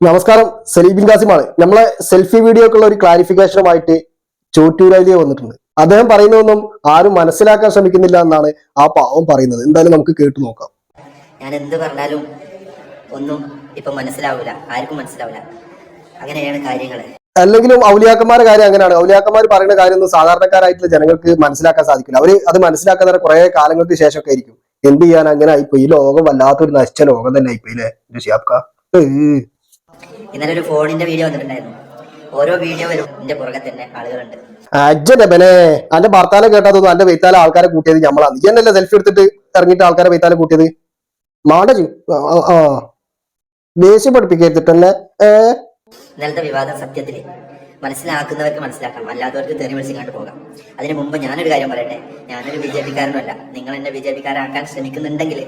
നമസ്കാരം സലീബിൻ കാസിമാണ് നമ്മളെ സെൽഫി വീഡിയോക്കുള്ള ഒരു ക്ലാരിഫിക്കേഷനുമായിട്ട് ചോറ്റൂരാലിയെ വന്നിട്ടുണ്ട്. അദ്ദേഹം പറയുന്നതൊന്നും ആരും മനസ്സിലാക്കാൻ ശ്രമിക്കുന്നില്ല എന്നാണ് ആ പാവം പറയുന്നത്. എന്തായാലും നമുക്ക് കേട്ടു നോക്കാം. ഞാൻ എന്ത് പറഞ്ഞാലും ഒന്നും ഇപ്പൊ മനസ്സിലാവൂല. ആർക്കും മനസ്സിലാവില്ല അങ്ങനെയാണ് കാര്യങ്ങൾ അല്ലെങ്കിലും ഔലിയാക്കന്മാരുടെ കാര്യം അങ്ങനെയാണ്. ഔലിയാക്കന്മാർ പറയുന്ന കാര്യം സാധാരണക്കാരായിട്ടുള്ള ജനങ്ങൾക്ക് മനസ്സിലാക്കാൻ സാധിക്കില്ല. അവർ അത് മനസ്സിലാക്കാൻ കുറെ കാലങ്ങൾക്ക് ശേഷമൊക്കെ ആയിരിക്കും. എന്ത് ചെയ്യാൻ അങ്ങനെ ആയിപ്പോയി. ഈ ലോകം വല്ലാത്തൊരു നശിച്ച ലോകം തന്നെ ആയിപ്പോയി അല്ലേ? ഷിയാബ്ക ഇന്നലെ ഒരു ഫോണിന്റെ വീഡിയോ വന്നിട്ടുണ്ടായിരുന്നു. ഓരോ വീഡിയോ വരും. എന്റെ പുറകെ തന്നെ ആളുകളുണ്ട്. അജ്ജന്റെ അന്റെ അന്റെ ഭർത്താനെ കേട്ടതൊന്നും അന്റെ വെയ്ത്താലെ ആൾക്കാരെ കൂട്ടിയത് ഞമ്മളാണ് നീ എന്നല്ലേ സെൽഫി എടുത്തിട്ട് ഇറങ്ങിട്ട് ആൾക്കാരെ വെയ്ത്താലെ കൂട്ടിയത്? മാടജു ആ ദേഷ്യം പഠിപ്പിക്കരുത്തിട്ടല്ലേ ഏ? ഇന്നലത്തെ വിവാദം സത്യത്തിൽ മനസ്സിലാക്കുന്നവർക്ക് മനസ്സിലാക്കാം. അല്ലാത്തവർക്ക് തെറി വിളിച്ചിങ്ങോട്ട് പോകാം. അതിന് മുമ്പ് ഞാനൊരു കാര്യം പറയട്ടെ? ഞാനൊരു ബി ജെ പിക്കാരനല്ല നിങ്ങൾ എന്നെ ബി ജെ പിക്കാരാക്കാൻ ശ്രമിക്കുന്നുണ്ടെങ്കിൽ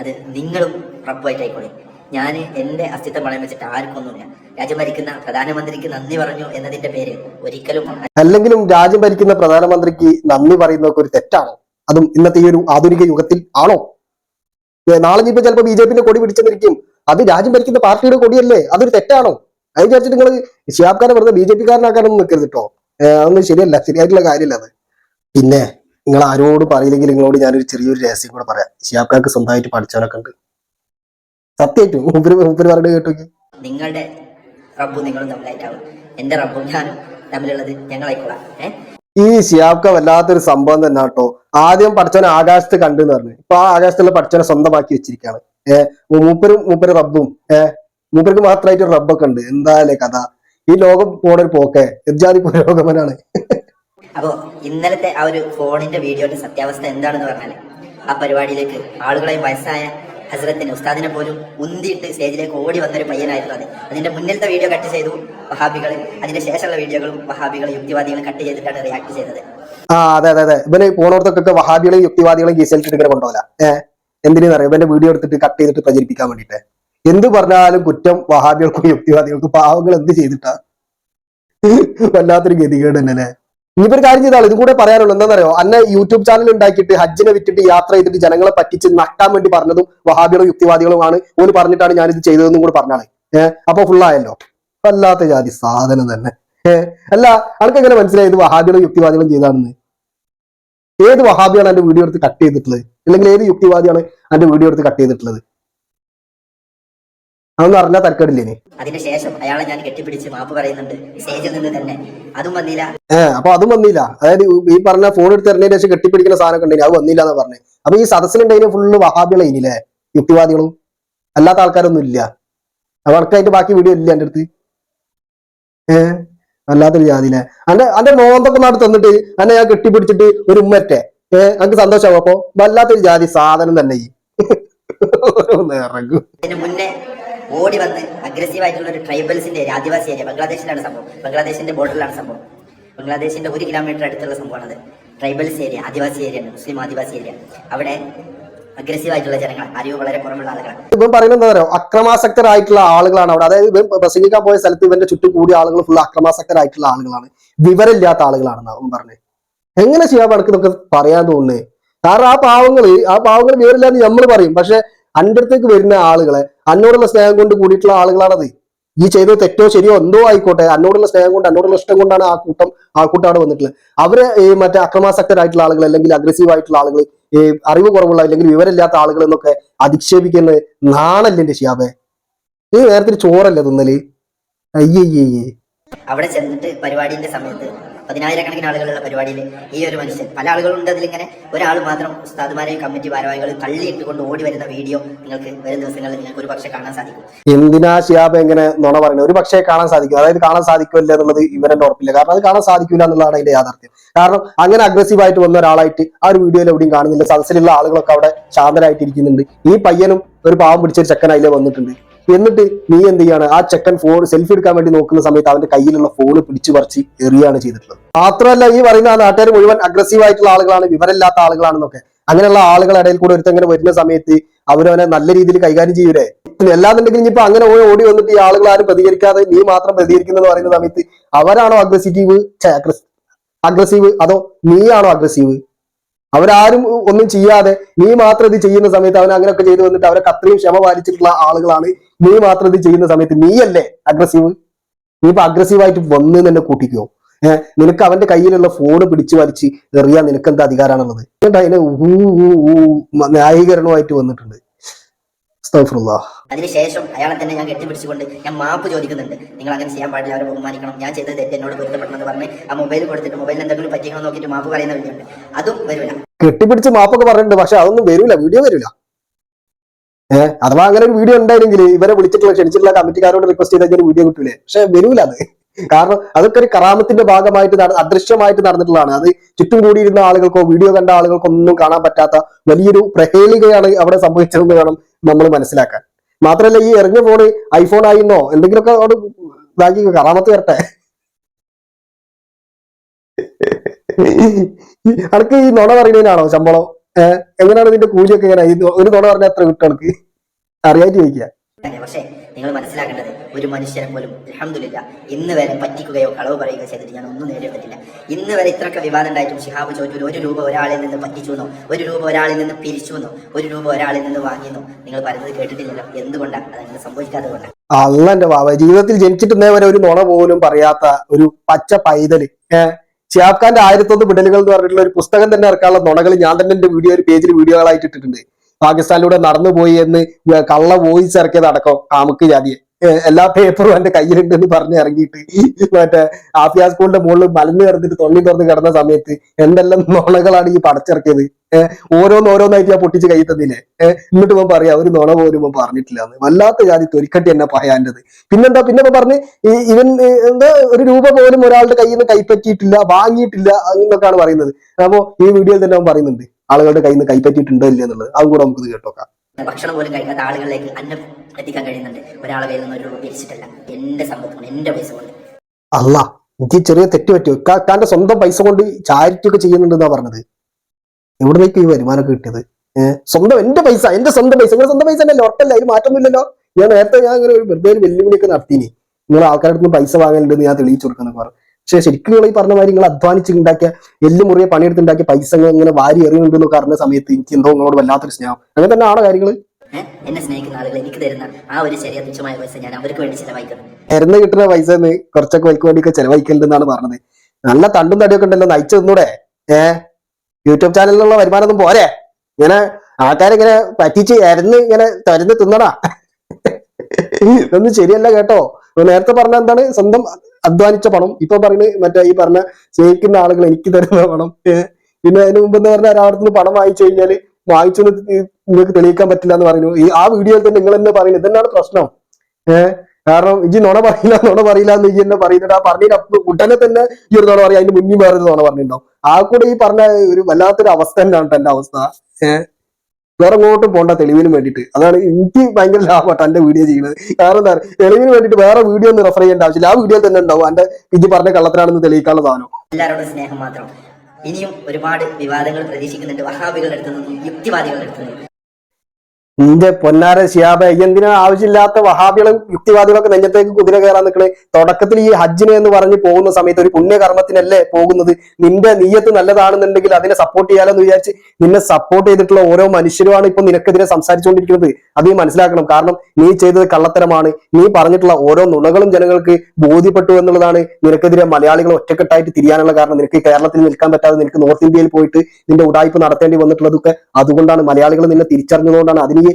അത് നിങ്ങളും റബ്ബായിട്ടായിക്കോളി ഞാൻ എന്റെ അസ്തിത്വം വളയം വെച്ചിട്ട് ആർക്കൊന്നുമില്ല. രാജ്യം ഭരിക്കുന്ന പ്രധാനമന്ത്രിക്ക് നന്ദി പറഞ്ഞു എന്നതിന്റെ പേര് ഒരിക്കലും അല്ലെങ്കിലും രാജ്യം ഭരിക്കുന്ന പ്രധാനമന്ത്രിക്ക് നന്ദി പറയുന്നതൊക്കെ ഒരു തെറ്റാണോ. അതും ഇന്നത്തെ ഈ ഒരു ആധുനിക യുഗത്തിൽ ആണോ? നാളെ ഇപ്പൊ ചിലപ്പോ ബി ജെ പിന്റെ കൊടി പിടിച്ചെന്നിരിക്കും. അത് രാജ്യം ഭരിക്കുന്ന പാർട്ടിയുടെ കൊടിയല്ലേ? അതൊരു തെറ്റാണോ? അത് വിചാരിച്ചിട്ട് നിങ്ങൾ ഷിയാബ്ഖാനെ വെറുതെ ബി ജെ പിക്കാരനാക്കാനൊന്നും നിൽക്കരുത് കേട്ടോ അതൊന്നും ശരിയല്ല ശരിയായിട്ടുള്ള കാര്യമല്ല അത്. പിന്നെ നിങ്ങൾ ആരോട് പറയില്ലെങ്കിൽ നിങ്ങളോട് ഞാനൊരു ചെറിയൊരു രഹസ്യം കൂടെ പറയാം. ഷിയാബ്ഖാർക്ക് സ്വന്തമായിട്ട് പഠിച്ചവനൊക്കെ ഉണ്ട്. സത്യമായിട്ടും മൂപ്പര് മൂപ്പര് പറയുന്നത് കേട്ടു നിങ്ങളുടെ റബ്ബും നിങ്ങളും തമ്മിലായിട്ടാവും. എന്റെ റബ്ബും ഞാനും തമ്മിലുള്ളത് ഞങ്ങളായിക്കോളാം. ഏഹ് ഈ ഷിയാബ്ക വല്ലാത്തൊരു സംഭവം തന്നെ കേട്ടോ ആദ്യം പഠിച്ചവനെ ആകാശത്ത് കണ്ടു എന്ന് പറഞ്ഞു. ഇപ്പൊ ആ ആകാശത്തുള്ള പഠിച്ചവനെ സ്വന്തമാക്കി വെച്ചിരിക്കുകയാണ്. ഏഹ് മൂപ്പരും മൂപ്പര് റബ്ബും ഏഹ് മൂപ്പർക്ക് മാത്രമായിട്ട് ഒരു റബ്ബൊക്കെ ഉണ്ട്. എന്തായാലേ കഥ. ഈ ലോകം പോണൊരു പോക്കെ. എജാതി പുരോഗമനാണ് അപ്പോ ഇന്നലത്തെ ആ ഒരു ഫോണിന്റെ വീഡിയോന്റെ സത്യാവസ്ഥ എന്താണെന്ന് പറഞ്ഞാൽ ആ പരിപാടിയിലേക്ക് ആളുകളെ വയസ്സായ ഹസ്രത്തിന് ഉസ്താദിനെ പോലും ഉന്തിയിട്ട് സ്റ്റേജിലേക്ക് ഓടി വന്നൊരു പയ്യനായിരുന്നു അത്. അതിന്റെ മുന്നിലത്തെ വീഡിയോ കട്ട് ചെയ്തു വഹാബികൾ അതിന്റെ ശേഷമുള്ള വീഡിയോകളും വഹാബികൾ യുക്തിവാദികളും കട്ട് ചെയ്തിട്ടാണ് റിയാക്ട് ചെയ്തത്. ആ അതെ അതെ അതെ. ഇവന് പോണോടത്തൊക്കെ വഹാബികളെയും യുക്തിവാദികളെയും കേസിലിട്ട് ഇങ്ങനെ കൊണ്ടുപോകാം ഏഹ് എന്തിനാ ഇവന്റെ വീഡിയോ എടുത്തിട്ട് കട്ട് ചെയ്തിട്ട് പ്രചരിപ്പിക്കാൻ വേണ്ടിട്ട് എന്ത് പറഞ്ഞാലും കുറ്റം വഹാബികൾക്കും യുക്തിവാദികൾക്കും പാവങ്ങൾ എന്ത് ചെയ്തിട്ടാ? വല്ലാത്തൊരു ഗതികേട് തന്നെ അല്ലേ ഇനിയിപ്പോ ഒരു കാര്യം ചെയ്താൽ ഇതും കൂടെ പറയാനുള്ളൂ എന്താണെന്നറിയോ അന്നെ യൂട്യൂബ് ചാനൽ ഉണ്ടാക്കിയിട്ട് ഹജ്ജിനെ വിറ്റിട്ട് യാത്ര ചെയ്തിട്ട് ജനങ്ങളെ പറ്റിച്ച് നക്കാൻ വേണ്ടി പറഞ്ഞതും വഹാബികളും യുക്തിവാദികളുമാണ് ഓൽ പറഞ്ഞിട്ടാണ് ഞാനിത് ചെയ്തതെന്നും കൂടെ പറഞ്ഞാളെ. ഏഹ് അപ്പൊ ഫുള്ളായല്ലോ വല്ലാത്ത ജാതി സാധനം തന്നെ. ഏഹ് അല്ല അനക്ക് എങ്ങനെ മനസ്സിലായി ഇത് വഹാബികളും യുക്തിവാദികളും ചെയ്താണെന്ന് ഏത് വഹാബിയാണ് എന്റെ വീഡിയോ എടുത്ത് കട്ട് ചെയ്തിട്ടുള്ളത്? അല്ലെങ്കിൽ ഏത് യുക്തിവാദിയാണ് എന്റെ വീഡിയോ എടുത്ത് കട്ട് ചെയ്തിട്ടുള്ളത്? അതൊന്നും അറിഞ്ഞാൽ തരക്കേടില്ലേ അതിനുശേഷം ശേഷം അയാളെ ഞാൻ കെട്ടിപ്പിടിച്ച് മാപ്പ് പറയുന്നുണ്ട്. സ്റ്റേജിൽ നിന്ന് തന്നെ. അതും വന്നില്ല. ഏഹ് അപ്പൊ അതും വന്നില്ല. അതായത് ഈ പറഞ്ഞ ഫോൺ എടുത്ത് എറിഞ്ഞതിന് ശേഷം കെട്ടിപ്പിടിക്കുന്ന സാധനം ഉണ്ടെങ്കിൽ അത് വന്നില്ല എന്ന് പറഞ്ഞത് അപ്പൊ ഈ സദസ്സിലുണ്ടതിന് ഫുള്ള് വഹാബികളെ യുക്തിവാദികളും. അല്ലാത്ത ആൾക്കാരൊന്നും ഇല്ല. അവർക്കായിട്ട് ബാക്കി വീഡിയോ ഇല്ല എന്റെ അടുത്ത്? ഏഹ് അല്ലാത്തൊരു ജാതിയിലെ അന്റെ അന്റെ മോന്തൊക്കെ നാട് തന്നിട്ട് അന്നെ ഞാൻ കെട്ടിപ്പിടിച്ചിട്ട് ഒരു ഉമ്മറ്റെ ഏഹ് എനിക്ക് സന്തോഷമാവും അപ്പൊ വല്ലാത്തൊരു ജാതി സാധനം തന്നെ ഈ. ഇറങ്ങും. ഓടി വന്ന് അഗ്രസീവ് ആയിട്ടുള്ള ഒരു ട്രൈബൽസിന്റെ ആദിവാസി ഏരിയ ബംഗ്ലാദേശിലാണ് സംഭവം. ബംഗ്ലാദേശിന്റെ ബോർഡറിലാണ് സംഭവം. ബംഗ്ലാദേശിന്റെ ഒരു കിലോമീറ്റർ അടുത്തുള്ള സംഭവമാണത്. ട്രൈബൽസ് ഏരിയ ആദിവാസി ഏരിയ മുസ്ലിം ആദിവാസി ഏരിയ അവിടെ അഗ്രസീവായിട്ടുള്ള ജനങ്ങൾ അറിവ് വളരെ ആളുകളാണ്. ഇവൻ പറയുന്നത് അക്രമാസക്തരായിട്ടുള്ള ആളുകളാണ്. അവിടെ അതായത് ഇവൻ പ്രസംഗിക്കാൻ പോയ സ്ഥലത്ത് ഇവന്റെ ചുറ്റും കൂടിയ ആളുകൾ ഫുൾ അക്രമാസക്തരായിട്ടുള്ള ആളുകളാണ്. വിവരമില്ലാത്ത ആളുകളാണെന്ന് അവൻ പറഞ്ഞത് എങ്ങനെ ചെയ്യാൻ പണക്ക് നമുക്ക് പറയാൻ തോന്നുന്നത് കാരണം ആ പാവങ്ങൾ ആ പാവങ്ങൾ വിവരമില്ലാന്ന് നമ്മൾ പറയും. പക്ഷെ അന്റെ അടുത്തേക്ക് വരുന്ന ആളുകളെ അന്നോടുള്ള സ്നേഹം കൊണ്ട് കൂടിയിട്ടുള്ള ആളുകളാണത്. ഈ ചെയ്തത് തെറ്റോ ശരിയോ എന്തോ ആയിക്കോട്ടെ അന്നോടുള്ള സ്നേഹം കൊണ്ട് അന്നോടുള്ള ഇഷ്ടം കൊണ്ടാണ് ആ കൂട്ടം ആൾക്കൂട്ടാണ് വന്നിട്ടുള്ളത്. അവരെ ഈ മറ്റേ അക്രമാസക്തരായിട്ടുള്ള ആളുകൾ അല്ലെങ്കിൽ അഗ്രസീവ് ആയിട്ടുള്ള ആളുകൾ ഈ അറിവ് കുറവുള്ള അല്ലെങ്കിൽ വിവരമില്ലാത്ത ആളുകൾ എന്നൊക്കെ അധിക്ഷേപിക്കുന്നത് നാണല്ലേ എന്റെ ഷിയാബെ നീ നേരത്തെ ചോറല്ലേ തിന്നൽ? അയ്യേ അവിടെ ചെന്നിട്ട് പരിപാടിന്റെ സമയത്ത് പതിനായിരക്കണക്കിന് ആളുകളുള്ള പരിപാടിയിൽ ഈ ഒരു മനുഷ്യൻ. പല ആളുകളുണ്ട് അതിലിങ്ങനെ. ഒരാൾ മാത്രം ഉസ്താദുമാരെയും കമ്മിറ്റി ഭാരവാഹികളും തള്ളിയിട്ട് കൊണ്ട് ഓടി വരുന്ന വീഡിയോ നിങ്ങൾക്ക് വരും ദിവസങ്ങളിൽ നിങ്ങൾക്ക് ഒരു പക്ഷേ കാണാൻ സാധിക്കും. എന്തിനാ ഷിയാബ് എങ്ങനെ നുണ പറയുന്നത്? ഒരു പക്ഷേ കാണാൻ സാധിക്കും. അതായത് കാണാൻ സാധിക്കില്ല എന്നുള്ളത് ഇവരെന്റെ ഉറപ്പില്ല. കാരണം അത് കാണാൻ സാധിക്കില്ല എന്നുള്ളതാണ് അതിന്റെ യാഥാർത്ഥ്യം. കാരണം അങ്ങനെ അഗ്രസീവ് ആയിട്ട് വന്ന ഒരാളായിട്ട് ആ ഒരു വീഡിയോയിൽ എവിടെയും കാണുന്നില്ല. സദസ്സിലുള്ള ആളുകളൊക്കെ അവിടെ ശാന്തരായിട്ടിരിക്കുന്നുണ്ട്. ഈ പയ്യനും ഒരു പാവം പിടിച്ചൊരു ചെക്കൻ അതിലെ വന്നിട്ടുണ്ട്. എന്നിട്ട് നീ എന്ത് ചെയ്യാണ്? ആ ചെക്കൻ ഫോൺ സെൽഫി എടുക്കാൻ വേണ്ടി നോക്കുന്ന സമയത്ത് അവന്റെ കയ്യിലുള്ള ഫോൺ പിടിച്ചു പറിച്ച് എറിയാണ് ചെയ്തിട്ടുള്ളത്. മാത്രമല്ല ഈ പറയുന്ന ആ നാട്ടുകാർ മുഴുവൻ അഗ്രസീവ് ആയിട്ടുള്ള ആളുകളാണ് വിവരമില്ലാത്ത ആളുകളാണെന്നൊക്കെ. അങ്ങനെയുള്ള ആളുകളുടെ ഇടയിൽ കൂടെ ഒരുത്തങ്ങനെ വരുന്ന സമയത്ത് അവരവനെ നല്ല രീതിയിൽ കൈകാര്യം ചെയ്യൂലേ? അല്ലാന്നുണ്ടെങ്കിൽ ഇനിയിപ്പോ അങ്ങനെ ഓടി വന്നിട്ട് ഈ ആളുകൾ ആരും പ്രതികരിക്കാതെ നീ മാത്രം പ്രതികരിക്കുന്നത് പറയുന്ന സമയത്ത് അവരാണോ അഗ്രസീവ് അഗ്രസീവ് അതോ നീയാണോ അഗ്രസീവ് അവരാരും ഒന്നും ചെയ്യാതെ നീ മാത്രം ഇത് ചെയ്യുന്ന സമയത്ത് അവൻ അങ്ങനെയൊക്കെ ചെയ്തു വന്നിട്ട് അവരൊക്കെ അത്രയും ക്ഷമ പാലിച്ചിട്ടുള്ള ആളുകളാണ് നീ മാത്രം ഇത് ചെയ്യുന്ന സമയത്ത് നീയല്ലേ അഗ്രസീവ് നീ ഇപ്പൊ അഗ്രസീവായിട്ട് വന്ന് തന്നെ കൂട്ടിക്കോ. ഏഹ് നിനക്ക് അവന്റെ കയ്യിലുള്ള ഫോൺ പിടിച്ചു വലിച്ച് എറിയാൻ നിനക്ക് എന്താ അധികാരമാണുള്ളത്? എന്നിട്ട് അതിന് ന്യായീകരണമായിട്ട് വന്നിട്ടുണ്ട്. അസ്തഗ്ഫിറുല്ലാഹ്. അതിനുശേഷം അയാളെ തന്നെ ഞാൻ കെട്ടിപ്പിടിച്ചുകൊണ്ട് ഞാൻ മാപ്പ് ചോദിക്കുന്നുണ്ട്. നിങ്ങൾ അങ്ങനെ ചെയ്യാൻ പാടില്ല അവരെ ബഹുമാനിക്കണം. ഞാൻ ചെയ്തത് തെറ്റ് എന്നോട് പൊരുത്തപ്പെടണമെന്ന് പറഞ്ഞ് ആ മൊബൈൽ കൊടുത്തിട്ട് മൊബൈൽ എന്തെങ്കിലും പറ്റിക്കണം നോക്കിയിട്ട് മാപ്പ് പറയുന്ന വീഡിയോ അതും വരില്ല കെട്ടിപ്പിടിച്ച് മാപ്പൊക്കെ പറഞ്ഞിട്ടുണ്ട് പക്ഷെ അതൊന്നും വരില്ല വീഡിയോ വരില്ല ഏഹ് അഥവാ അങ്ങനെ ഒരു വീഡിയോ ഉണ്ടായിരുന്നെങ്കിൽ ഇവരെ വിളിച്ചിട്ടുള്ള ക്ഷണിച്ചിട്ടുള്ള കമ്മിറ്റിക്കാരോട് റിക്വസ്റ്റ് ചെയ്താൽ ഒരു വീഡിയോ കിട്ടൂലേ? പക്ഷെ വരൂല അത്. കാരണം അതൊക്കെ ഒരു കറാമത്തിന്റെ ഭാഗമായിട്ട് അദൃശ്യമായിട്ട് നടന്നിട്ടുള്ളതാണ്. അത് ചുറ്റും കൂടിയിരുന്ന ആളുകൾക്കോ വീഡിയോ കണ്ട ആളുകൾക്കോ ഒന്നും കാണാൻ പറ്റാത്ത വലിയൊരു പ്രഹേളികയാണ് അവിടെ സംഭവിച്ചതെന്ന് വേണം നമ്മൾ മനസ്സിലാക്കാൻ. മാത്രമല്ല ഈ എറിഞ്ഞ ഫോണ് ഐഫോൺ ആയിന്നോ എന്തെങ്കിലുമൊക്കെ അവിടെ ഇതാക്കി കറാമത്ത് വരട്ടെ. അനക്ക് ഈ നുണ പറയുന്നതിനാണോ ശമ്പളം? ഏഹ് എങ്ങനെയാണ് ഇതിന്റെ കൂലിയൊക്കെ എങ്ങനെ ഒരു നുണ പറഞ്ഞാൽ എത്ര കിട്ടും അനക്ക്? അറിയായിട്ട് ചോദിക്കുക അതെ, പക്ഷേ നിങ്ങൾ മനസ്സിലാക്കേണ്ടത് ഒരു മനുഷ്യനെ പോലും അലഹമില്ല ഇന്ന് വരെ പറ്റിക്കുകയോ കളവ് പറയുകയോ ചെയ്തിട്ട് ഞാൻ ഒന്നും നേടിയെടുത്തിട്ടില്ല. ഇന്ന് വരെ ഇത്രയൊക്കെ വിവാദം ഉണ്ടായിട്ടും ഷിഹാബ് ചോദിച്ചു ഒരു രൂപ ഒരാളിൽ നിന്ന് പറ്റിച്ചു എന്നോ ഒരു രൂപ ഒരാളിൽ നിന്ന് പിരിച്ചു എന്നോ ഒരു രൂപ ഒരാളിൽ നിന്ന് വാങ്ങിയെന്നോ നിങ്ങൾ പറയുന്നത് കേട്ടിട്ടില്ലല്ലോ. എന്തുകൊണ്ടാണ് അതങ്ങനെ സംഭവിക്കാത്തത് കൊണ്ടാണ് അള്ളന്റെ വാവ ജീവിതത്തിൽ ജനിച്ചിട്ടുന്നേ വരെ ഒരു നുണ പോലും പറയാത്ത ഒരു പച്ച പൈതൽ. ഏഹ് ഷിയാബ്ഖാന്റെ ആയിരത്തൊന്ന് വിടലുകൾ എന്ന് പറഞ്ഞിട്ടുള്ള ഒരു പുസ്തകം തന്നെ ഇറക്കാനുള്ള നുണകൾ ഞാൻ തന്നെ എന്റെ വീഡിയോ ഒരു പേജിൽ വീഡിയോകളായിട്ട് ഇട്ടിട്ടുണ്ട്. പാകിസ്ഥാനിലൂടെ നടന്നുപോയി എന്ന് കള്ള വോയിസ് ഇറക്കിയത് അടക്കം കാമുക്ക് ജാതിയെ എല്ലാ പേപ്പറും എന്റെ കയ്യിലുണ്ട് എന്ന് പറഞ്ഞ് ഇറങ്ങിയിട്ട് മറ്റേ ആഫിയ സ്കൂളിന്റെ മുകളിൽ മലന്ന് കിടന്നിട്ട് തൊള്ളി തുറന്ന് കിടന്ന സമയത്ത് എന്തെല്ലാം നുണകളാണ് ഈ പടച്ചിറക്കിയത്. ഏഹ് ഓരോന്ന് ഓരോന്നായിട്ട് ഞാൻ പൊട്ടിച്ച് കൈ തന്നില്ലേ? എന്നിട്ട് ഇവൻ പറയാ ഒരു നുണ പോലും പറഞ്ഞിട്ടില്ല എന്ന്. വല്ലാത്ത ജാതി തൊരിക്കട്ടി എന്നെ പയാന്റെത് പിന്നെന്താ പിന്നെ ഇപ്പൊ പറഞ്ഞ് ഇവൻ എന്താ ഒരു രൂപ പോലും ഒരാളുടെ കയ്യിൽ നിന്ന് കൈപ്പറ്റിയിട്ടില്ല വാങ്ങിയിട്ടില്ല എന്നൊക്കെയാണ് പറയുന്നത്. അപ്പോ ഈ വീഡിയോയിൽ തന്നെ അവൻ പറയുന്നുണ്ട് ആളുകളുടെ കയ്യിൽ നിന്ന് കൈപ്പറ്റിയിട്ടുണ്ടോ ഇല്ല എന്നുള്ളത് അതും കൂടെ നമുക്ക് ഇത് കേട്ടോക്കാം. ഭക്ഷണം പോലും കഴിക്കാത്ത ആളുകളിലേക്ക് അന്നം എത്തിക്കാൻ കഴിയുന്നുണ്ട്. ഒരാളെ കയ്യിൽ നിന്ന് ഒരു രൂപ പിരിച്ചിട്ടല്ല. എന്റെ സമ്പത്ത് എന്റെ പൈസ കൊണ്ട്. അല്ല എനിക്ക് ചെറിയ തെറ്റ് പറ്റി ഇക്കാന്റെ സ്വന്തം പൈസ കൊണ്ട് ചാരിറ്റി ഒക്കെ ചെയ്യുന്നുണ്ടെന്നാ പറഞ്ഞത്. എവിടുന്നേക്ക് ഈ വരുമാനമൊക്കെ കിട്ടിയത്? സ്വന്തം എന്റെ പൈസ എന്റെ സ്വന്തം പൈസ. നിങ്ങളുടെ സ്വന്തം പൈസ അല്ലല്ലോ ഒട്ടല്ല അതിന് മാറ്റമൊന്നുമില്ലല്ലോ. ഞാൻ നേരത്തെ ഞാൻ ഇങ്ങനെ ഒരു വെറുതെ ഒരു വെല്ലുവിളിയൊക്കെ നടത്തിനി നിങ്ങൾ ആൾക്കാരുടെ അടുത്ത് പൈസ വാങ്ങലുണ്ടെന്ന് ഞാൻ തെളിയിച്ചു കൊടുക്കുന്നു പറഞ്ഞു. പക്ഷെ ശരിക്കും നിങ്ങൾ ഈ പറഞ്ഞ മാതിരി നിങ്ങൾ അധ്വാനിച്ച് ഉണ്ടാക്കിയ എല്ലും മുറിയെ പണിയെടുത്തുണ്ടാക്കിയ പൈസ ഇങ്ങനെ വാരി എറിയുന്നുണ്ടെന്ന് പറഞ്ഞ സമയത്ത് എനിക്ക് എന്തോ നിങ്ങളോട് വല്ലാത്തൊരു സ്നേഹം. അങ്ങനെ തന്നെ ആണോ കാര്യങ്ങൾ എന്നെ സ്നേഹിക്കുന്ന ആളുകൾ എനിക്ക് തരുന്ന ആ ഒരു ചെറിയ തുച്ഛമായ പൈസ ഞാൻ അവർക്ക് വേണ്ടി ചെലവഴിക്കുന്നു. കിട്ടുന്ന പൈസ കുറച്ചൊക്കെ വൈക്ക് വേണ്ടിയൊക്കെ ചെലവഴിക്കലുണ്ടെന്നാണ് പറഞ്ഞത്. നല്ല തണ്ടും തടിയൊക്കെ ഉണ്ടല്ലോ നയിച്ചു ഒന്നുകൂടെ ഏ? യൂട്യൂബ് ചാനലിലുള്ള വരുമാനം ഒന്നും പോരെ? ഇങ്ങനെ ആൾക്കാരെ ഇങ്ങനെ പറ്റിച്ച് എരന്ന് ഇങ്ങനെ തരുന്ന് തിന്നടാ ഇതൊന്നും ശരിയല്ല കേട്ടോ. നേരത്തെ പറഞ്ഞ എന്താണ്? സ്വന്തം അധ്വാനിച്ച പണം. ഇപ്പൊ പറയുന്നത് മറ്റേ ഈ പറഞ്ഞ സ്നേഹിക്കുന്ന ആളുകൾ എനിക്ക് തരുന്ന പണം. പിന്നെ അതിന് മുമ്പ് എന്ന് പറഞ്ഞാൽ ഒരാളടുത്ത് നിന്ന് പണം വാങ്ങിച്ചു കഴിഞ്ഞാൽ വായിച്ചു നിങ്ങൾക്ക് തെളിയിക്കാൻ പറ്റില്ല എന്ന് പറയുന്നു. ഈ ആ വീഡിയോയിൽ തന്നെ നിങ്ങൾ തന്നെ പറയുന്നത് ഇതന്നെയാണ് പ്രശ്നം. ഏഹ് കാരണം ഇജി നുണ പറയില്ല നുണ പറയില്ല എന്ന് ഇജി എന്നെ പറയുന്നുണ്ട്. ആ പറഞ്ഞതിന് ഉടനെ തന്നെ ഈ ഒരു നുണ പറയും. അതിന് മുന്നിൽ വേറെ നുണ പറഞ്ഞിട്ടുണ്ടാവും. ആ കൂടെ ഈ പറഞ്ഞ ഒരു വല്ലാത്തൊരു അവസ്ഥ തന്നെയാണ് എന്റെ അവസ്ഥ. ഏഹ് വേറെ പോണ്ട തെളിവിന് വേണ്ടിയിട്ട്. അതാണ് എനിക്ക് ഭയങ്കര ലാഭമായിട്ട് എന്റെ വീഡിയോ ചെയ്യുന്നത് കാരണം എന്താ തെളിവിന് വേണ്ടിയിട്ട് വേറെ വീഡിയോ ഒന്നും റെഫർ ചെയ്യേണ്ട ആവശ്യമില്ല. ആ വീഡിയോ തന്നെ ഉണ്ടാവും. എന്റെ ഇത് പറഞ്ഞ കള്ളത്തിനാണെന്ന് തെളിയിക്കാനുള്ള സാധനം. എല്ലാവരോടും സ്നേഹം മാത്രം. ഇനിയും ഒരുപാട് വിവാദങ്ങൾ പ്രതീക്ഷിക്കുന്നുണ്ട്. വഹാബികളുടെ അടുത്തുനിന്നും യുക്തിവാദികളുടെ അടുത്ത് നിന്റെ പൊന്നാര ശിയാബ എന്തിനാ ആവശ്യമില്ലാത്ത വഹാബികളും യുക്തിവാദികളൊക്കെ നെഞ്ചത്തേക്ക് കുതിര കയറാൻ നിൽക്കണേ? തുടക്കത്തിൽ ഈ ഹജ്ജിന് എന്ന് പറഞ്ഞ് പോകുന്ന സമയത്ത് ഒരു പുണ്യകർമ്മത്തിനല്ലേ പോകുന്നത്? നിന്റെ നീയത്ത് നല്ലതാണെന്നുണ്ടെങ്കിൽ അതിനെ സപ്പോർട്ട് ചെയ്യാലോ എന്ന് വിചാരിച്ച് നിന്നെ സപ്പോർട്ട് ചെയ്തിട്ടുള്ള ഓരോ മനുഷ്യരുമാണ് ഇപ്പൊ നിനക്കെതിരെ സംസാരിച്ചുകൊണ്ടിരിക്കുന്നത്. അത് നീ മനസ്സിലാക്കണം. കാരണം നീ ചെയ്തത് കള്ളത്തരമാണ്. നീ പറഞ്ഞിട്ടുള്ള ഓരോ നുണകളും ജനങ്ങൾക്ക് ബോധ്യപ്പെട്ടു എന്നുള്ളതാണ് നിനക്കെതിരെ മലയാളികൾ ഒറ്റക്കെട്ടായിട്ട് തിരിയാനുള്ള കാരണം. നിനക്ക് കേരളത്തിൽ നിൽക്കാൻ പറ്റാതെ നിനക്ക് നോർത്ത് ഇന്ത്യയിൽ പോയിട്ട് നിന്റെ ഉടായ്പ നടത്തേണ്ടി വന്നിട്ടുള്ളതൊക്കെ അതുകൊണ്ടാണ് മലയാളികൾ നിന്നെ തിരിച്ചറിഞ്ഞതുകൊണ്ടാണ്. അതിന്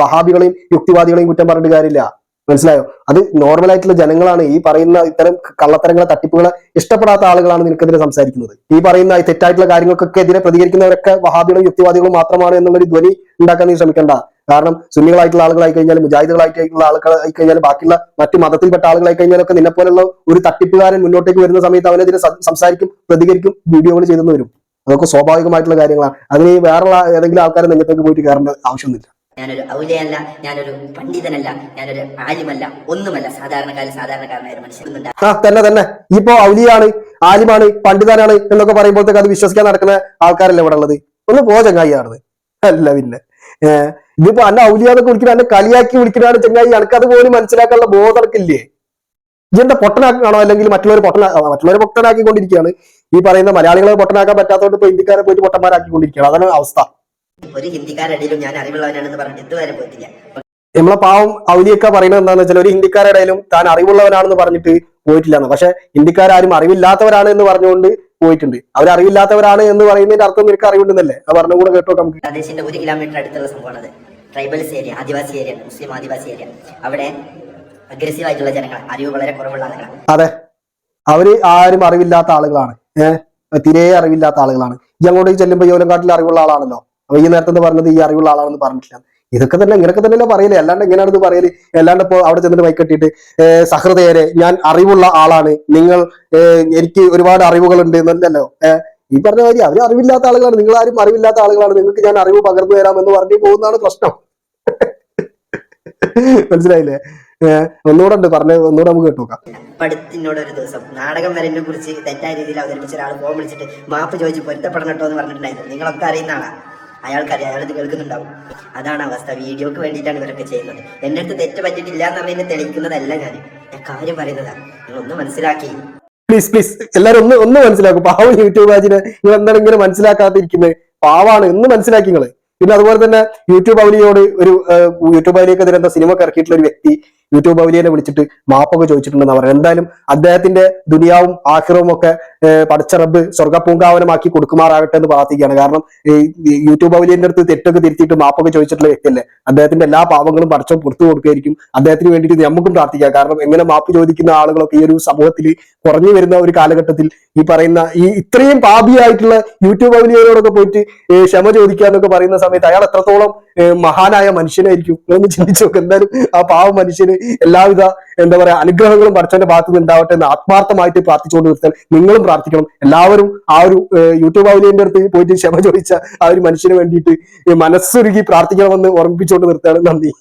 വഹാബികളെയും യുക്തിവാദികളെയും കുറ്റം പറഞ്ഞിട്ട് കാര്യമില്ല. മനസ്സിലായോ? അത് നോർമൽ ആയിട്ടുള്ള ജനങ്ങളാണ് ഈ പറയുന്ന ഇത്തരം കള്ളത്തരങ്ങളെ തട്ടിപ്പുകളെ ഇഷ്ടപ്പെടാത്ത ആളുകളാണ് നിനക്കെതിരെ സംസാരിക്കുന്നത്. ഈ പറയുന്ന തെറ്റായിട്ടുള്ള കാര്യങ്ങൾക്കൊക്കെ എതിരെ പ്രതികരിക്കുന്നവരൊക്കെ വഹാബികളും യുക്തിവാദികളും മാത്രമാണ് എന്നുള്ളൊരു ധ്വനി ഉണ്ടാക്കാൻ നീ ശ്രമിക്കണ്ട. കാരണം സുന്നികളായിട്ടുള്ള ആളുകളായി കഴിഞ്ഞാൽ മുജാഹിദുകളായിട്ടുള്ള ആളുകളായി കഴിഞ്ഞാൽ ബാക്കിയുള്ള മറ്റു മതത്തിൽപ്പെട്ട ആളുകളായി കഴിഞ്ഞാലൊക്കെ നിന്നെ പോലുള്ള ഒരു തട്ടിപ്പുകാരൻ മുന്നോട്ടേക്ക് വരുന്ന സമയത്ത് അവനെതിരെ സംസാരിക്കും പ്രതികരിക്കും വീഡിയോകൾ ചെയ്തെന്ന് വരും. അതൊക്കെ സ്വാഭാവികമായിട്ടുള്ള കാര്യങ്ങളാണ്. അതിന് വേറെ ഏതെങ്കിലും ആൾക്കാരെ നെഞ്ചത്തേക്ക് പോയിട്ട് കയറേണ്ട ആവശ്യമൊന്നുമില്ല. ഞാനൊരു ഔലയല്ല ഞാനൊരു പണ്ഡിതനല്ല ഞാനൊരു ആലിമല്ല ഒന്നുമല്ല. സാധാരണക്കാരൻ സാധാരണക്കാരനായ ഒരു മനുഷ്യൻ ആ തന്നെ തന്നെ. ഇപ്പോ ഔലിയാണ് ആലിമാണ് പണ്ഡിതനാണ് എന്നൊക്കെ പറയുമ്പോഴത്തേക്ക് അത് വിശ്വസിക്കാൻ നടക്കുന്ന ആൾക്കാരല്ല ഇവിടെ ഉള്ളത്? ഒന്ന് പോ ചങ്ങായിയാണ് അല്ല പിന്നെ. ഏഹ് ഇതിപ്പോ അന്നെ ഔലിയാന്നൊക്കെ വിളിക്കുന്ന അന്നെ കളിയാക്കി വിളിക്കുന്നതാണ് ചങ്ങായി. അനക്കത് പോലും മനസ്സിലാക്കാനുള്ള ബോധം ഇത് ഇതെന്താ പൊട്ടനാക്കാണോ അല്ലെങ്കിൽ മറ്റുള്ളവർ പൊട്ടനാ മറ്റുള്ളവരെ പൊട്ടനാക്കിക്കൊണ്ടിരിക്കുകയാണ്. ഈ പറയുന്ന മലയാളികളെ പൊട്ടനാക്കാൻ പറ്റാത്തതുകൊണ്ട് ഇപ്പൊ ഇന്ത്യക്കാരെ പോയിട്ട് പൊട്ടന്മാരാക്കിക്കൊണ്ടിരിക്കുകയാണ്. അതാണ് അവസ്ഥ. ഒരു ഹിന്ദിക്കാരടിയിലും ഞാൻ അറിവുള്ളവനാണെന്ന് പറഞ്ഞിട്ട് ഇതുവരെ പോയിട്ടില്ല. നമ്മളെ പാവം ഔലിയൊക്കെ പറയുന്നത് എന്താണെന്ന് വെച്ചാൽ ഒരു ഹിന്ദിക്കാരുടെ ഇടയിലും താൻ അറിവുള്ളവനാണെന്ന് പറഞ്ഞിട്ട് പോയിട്ടില്ല എന്ന്. പക്ഷെ ഹിന്ദിക്കാരും അറിവില്ലാത്തവരാണ് എന്ന് പറഞ്ഞുകൊണ്ട് പോയിട്ടുണ്ട്. അവർ അറിവില്ലാത്തവരാണ് എന്ന് പറയുന്നതിന്റെ അർത്ഥം നിനക്ക് അറിവുണ്ടെന്നല്ലേ? അത് പറഞ്ഞും കൂടെ കേട്ടോ നമുക്ക്. പ്രദേശിന്റെ ഒരു കിലോമീറ്റർ അടുത്തുള്ള സംഭവമാണ് ട്രൈബൽസ് ഏരിയ ആദിവാസി ഏരിയ മുസ്ലിം ആദിവാസി ഏരിയ അവിടെ അഗ്രസീവ് ആയിട്ടുള്ള ജനങ്ങൾ അറിവ് വളരെ കുറവുള്ള ആളുകളാണ്. അതെ. അവർ ആരും അറിവില്ലാത്ത ആളുകളാണ്. ഏഹ് തീരെ അറിവില്ലാത്ത ആളുകളാണ്. ഈ ചെല്ലുമ്പോ ചെല്ലുമ്പോൾ യോലങ്കാട്ടിൽ അറിവുള്ള ആളാണല്ലോ. അപ്പൊ ഈ നേരത്തെ പറഞ്ഞത് ഈ അറിവുള്ള ആളാണെന്ന് പറഞ്ഞിട്ടില്ല. ഇതൊക്കെ തന്നെ ഇങ്ങനൊക്കെ തന്നെയല്ലേ പറയൽ. അല്ലാണ്ട് എങ്ങനെയാണെന്ന് പറയൽ? അല്ലാണ്ട് ഇപ്പോ അവിടെ ചെന്നിട്ട് വൈകെട്ടിയിട്ട് സഹൃദയരെ ഞാൻ അറിവുള്ള ആളാണ്. നിങ്ങൾ എനിക്ക് ഒരുപാട് അറിവുകളുണ്ട് എന്നല്ലല്ലോ. ഏഹ് ഈ പറഞ്ഞ കാര്യം അവർ അറിവില്ലാത്ത ആളുകളാണ്. നിങ്ങൾ ആരും അറിവില്ലാത്ത ആളുകളാണ്. നിങ്ങൾക്ക് ഞാൻ അറിവ് പകർന്നു തരാം എന്ന് പറഞ്ഞു പോകുന്നതാണ് പ്രശ്നം. മനസ്സിലായില്ലേ? ഒന്നുകൂടെ ഉണ്ട്. പറഞ്ഞ ഒന്നുകൂടെ നമുക്ക് കേട്ടോക്കാം പഠിത്തിനോട് ഒരു ദിവസം നാടകം വരനെ കുറിച്ച് തെറ്റായ രീതിയിൽ അവതരിപ്പിച്ച ഒരാൾ ഫോൺ വിളിച്ചിട്ട് മാപ്പ് ചോദിച്ച് പൊരുത്തപ്പെടണം കേട്ടോ എന്ന് പറഞ്ഞിട്ടുണ്ടായിരുന്നു. നിങ്ങളൊക്കെ അറിയുന്ന അയാൾക്കറിയാം അയാൾ ഇത് കേൾക്കുന്നുണ്ടാവും. അതാണ് അവസ്ഥ. വീഡിയോക്ക് വേണ്ടിയിട്ടാണ് ഇവരൊക്കെ ചെയ്യുന്നത്. എന്റെ അടുത്ത് തെറ്റ് പറ്റിയിട്ടില്ല എന്ന് പറഞ്ഞു തെളിയിക്കുന്നതല്ല ഞാൻ. ഞാൻ കാര്യം പറയുന്നതാണ് നിങ്ങൾ ഒന്ന് മനസ്സിലാക്കി. പ്ലീസ് പ്ലീസ് എല്ലാരും ഒന്ന് ഒന്ന് മനസ്സിലാക്കും. പാവം യൂട്യൂബ് ഇവർ നിങ്ങൾ എന്താണ് ഇങ്ങനെ മനസ്സിലാക്കാതിരിക്കുന്നത് പാവാണ് എന്ന് മനസ്സിലാക്കി നിങ്ങൾ. പിന്നെ അതുപോലെ തന്നെ യൂട്യൂബ് അവലിയോട് ഒരു യൂട്യൂബ് അവനിയൊക്കെ എന്താ സിനിമ ഇറക്കിയിട്ടുള്ള ഒരു വ്യക്തി യൂട്യൂബ് അവലിയനെ വിളിച്ചിട്ട് മാപ്പൊക്കെ ചോദിച്ചിട്ടുണ്ടെന്ന് പറയുന്നത്. എന്തായാലും അദ്ദേഹത്തിന്റെ ദുനിയാവും ആഹിറവും ഒക്കെ പടച്ച റബ്ബ് സ്വർഗപൂങ്കാവനമാക്കി കൊടുക്കുമാറാകട്ടെ എന്ന് പ്രാർത്ഥിക്കുകയാണ്. കാരണം ഈ യൂട്യൂബ് അവലിയന്റെ അടുത്ത് തെറ്റൊക്കെ തിരുത്തിയിട്ട് മാപ്പൊക്കെ ചോദിച്ചിട്ടുള്ള വ്യക്തിയല്ലേ? അദ്ദേഹത്തിന്റെ എല്ലാ പാവങ്ങളും പടച്ചോ പുറത്തു കൊടുക്കുകയായിരിക്കും. അദ്ദേഹത്തിന് വേണ്ടിയിട്ട് നമുക്കും പ്രാർത്ഥിക്കാം. കാരണം എങ്ങനെ മാപ്പ് ചോദിക്കുന്ന ആളുകളൊക്കെ ഈ ഒരു സമൂഹത്തിൽ കുറഞ്ഞു വരുന്ന ഒരു കാലഘട്ടത്തിൽ ഈ പറയുന്ന ഈ ഇത്രയും പാപിയായിട്ടുള്ള യൂട്യൂബ് അവലിയോടൊക്കെ പോയിട്ട് ക്ഷമ ചോദിക്കുക എന്നൊക്കെ പറയുന്ന സമയത്ത് അയാൾ എത്രത്തോളം മഹാനായ മനുഷ്യനായിരിക്കും? ഒന്ന് ചിന്തിച്ചു നോക്കുക എന്തായാലും ആ പാവ മനുഷ്യന് എല്ലാവിധ എന്താ പറയാ അനുഗ്രഹങ്ങളും പഠിച്ചവന്റെ ഭാഗത്ത് നിന്ന് ഉണ്ടാവട്ടെ എന്ന് ആത്മാർത്ഥമായിട്ട് പ്രാർത്ഥിച്ചുകൊണ്ട് നിർത്താൻ നിങ്ങളും പ്രാർത്ഥിക്കണം. എല്ലാവരും ആ ഒരു യൂട്യൂബ് അവലിയന്റെ അടുത്ത് പോയിട്ട് ക്ഷമ ചോദിച്ച ആ ഒരു മനുഷ്യന് വേണ്ടിയിട്ട് മനസ്സൊരുക്കി പ്രാർത്ഥിക്കണമെന്ന് ഓർമ്മിപ്പിച്ചുകൊണ്ട് നിർത്തുകയാണ്. നന്ദി.